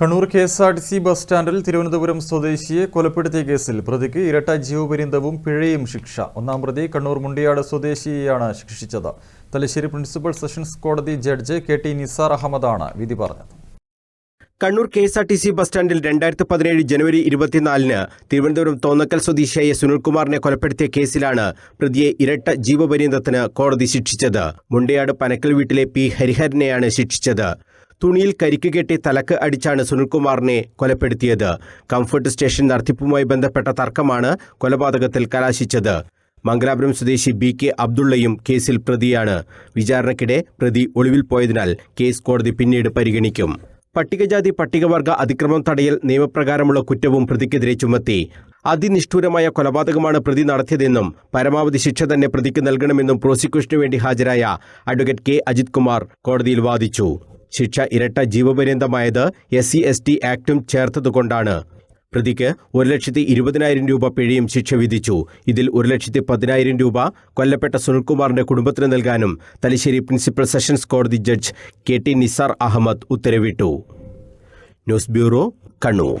Kannur K S R T C bus സ്റ്റാൻഡിൽ തിരുവനന്തപുരം സ്വദേശിയെ കൊലപ്പെടുത്തിയ കേസിൽ പ്രതിക്ക് ഇരട്ട ജീവപര്യന്തവും പിഴയും ശിക്ഷ. ഒന്നാം പ്രതി കണ്ണൂർ മുണ്ടിയാട് സ്വദേശിയെയാണ് ശിക്ഷിച്ചത്. തലശ്ശേരി പ്രിൻസിപ്പൽ സെഷൻസ് കോടതി ജഡ്ജ് കെ ടി നിസാർ അഹമ്മദാണ് വിധി പറഞ്ഞത്. Kannur K S R T C bus സ്റ്റാൻഡിൽ രണ്ടായിരത്തി പതിനേഴ് ജനുവരി ഇരുപത്തിനാലിന് തിരുവനന്തപുരം തോന്നക്കൽ സ്വദേശിയായ സുനിൽകുമാറിനെ കൊലപ്പെടുത്തിയ കേസിലാണ് പ്രതിയെ ഇരട്ട ജീവപര്യന്തത്തിന് കോടതി ശിക്ഷിച്ചത്. മുണ്ടയാട് പനക്കൽ വീട്ടിലെ പി ഹരിഹരനെയാണ് ശിക്ഷിച്ചത്. തുണിയിൽ കരിക്ക് കെട്ടി തലക്ക് അടിച്ചാണ് സുനിൽകുമാറിനെ കൊലപ്പെടുത്തിയത്. കംഫർട്ട് സ്റ്റേഷൻ നടത്തിപ്പുമായി ബന്ധപ്പെട്ട തർക്കമാണ് കൊലപാതകത്തിൽ കലാശിച്ചത്. മംഗലാപുരം സ്വദേശി ബി കെ അബ്ദുള്ളയും കേസിൽ പ്രതിയാണ്. വിചാരണയ്ക്കിടെ പ്രതി ഒളിവിൽ പോയതിനാൽ കേസ് കോടതി പിന്നീട് പരിഗണിക്കും. പട്ടികജാതി പട്ടികവർഗ അതിക്രമം തടയൽ നിയമപ്രകാരമുള്ള കുറ്റവും പ്രതിക്കെതിരെ ചുമത്തി. അതിനിഷ്ഠൂരമായ കൊലപാതകമാണ് പ്രതി നടത്തിയതെന്നും പരമാവധി ശിക്ഷ തന്നെ പ്രതിക്ക് നൽകണമെന്നും പ്രോസിക്യൂഷനു വേണ്ടി ഹാജരായ അഡ്വക്കേറ്റ് കെ. അജിത് കുമാർ കോടതിയിൽ വാദിച്ചു. ശിക്ഷ ഇരട്ട ജീവപര്യന്തമായത് എസ് സി എസ് ടി ആക്ടും ചേർത്തതുകൊണ്ടാണ്. പ്രതിക്ക് ഒരു ലക്ഷത്തി ഇരുപതിനായിരം രൂപ പിഴയും ശിക്ഷ വിധിച്ചു. ഇതിൽ ഒരു ലക്ഷത്തി പതിനായിരം രൂപ കൊല്ലപ്പെട്ട സുനിൽകുമാറിന്റെ കുടുംബത്തിന് നൽകാനും തലശ്ശേരി പ്രിൻസിപ്പൽ സെഷൻസ് കോടതി judge K T Nisar Ahmed ഉത്തരവിട്ടു. News bureau Kannur.